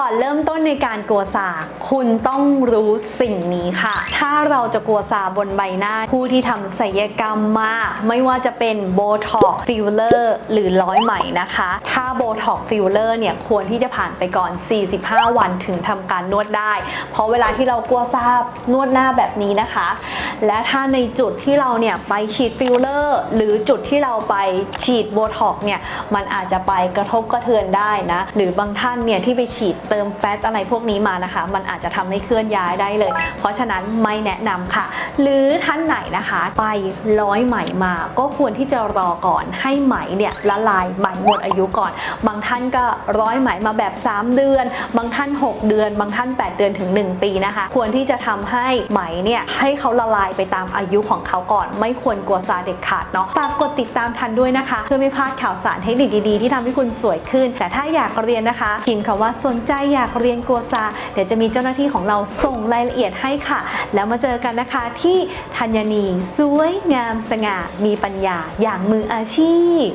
ก่อนเริ่มต้นในการกลัวซาคุณต้องรู้สิ่งนี้ค่ะ ถ้าเราจะกลัวซาบนใบหน้า ผู้ที่ทำศัลยกรรมมา ไม่ว่าจะเป็นโบท็อกฟิลเลอร์หรือร้อยไหมนะคะ ถ้าโบท็อกฟิลเลอร์เนี่ยควรที่จะผ่านไปก่อน 45 วันถึงทำการนวดได้ เพราะเวลาที่เรากลัวซานวดหน้าแบบนี้นะคะ และถ้าในจุดที่เราเนี่ยไปฉีดฟิลเลอร์หรือจุดที่เราไปฉีดโบท็อกเนี่ยมันอาจจะไปกระทบกระเทือนได้นะ หรือบางท่านเนี่ยที่ไปฉีดเติมแฟตอะไรพวกนี้มานะคะ มันอาจจะทำให้เคลื่อนย้ายได้เลย เพราะฉะนั้นไม่แนะนำค่ะ หรือท่านไหนนะคะไปร้อยไหมมา ก็ควรที่จะรอก่อนให้ไหมเนี่ยละลายไหมหมดอายุก่อน บางท่านก็ร้อยไหมมาแบบ 3 เดือน บางท่าน 6 เดือน บางท่าน 8 เดือนถึง 1 ปีนะคะ ควรที่จะทำให้ไหมเนี่ยให้เขาละลายไปตามอายุของเขาก่อน ไม่ควรกลัวซาเด็ดขาดเนาะฝากกดติดตามทันด้วยนะคะ เพื่อไม่พลาดข่าวสารเทคนิคดีๆที่ทำให้คุณสวยขึ้น แต่ถ้าอยากเรียนนะคะพิมพ์คำว่าสนใจอยากเรียนกัวซาเดี๋ยวจะมีเจ้าหน้าที่ของเราส่งรายละเอียดให้ค่ะ แล้วมาเจอกันนะคะที่ธัญนีสวยงามสง่ามีปัญญาอย่างมืออาชีพ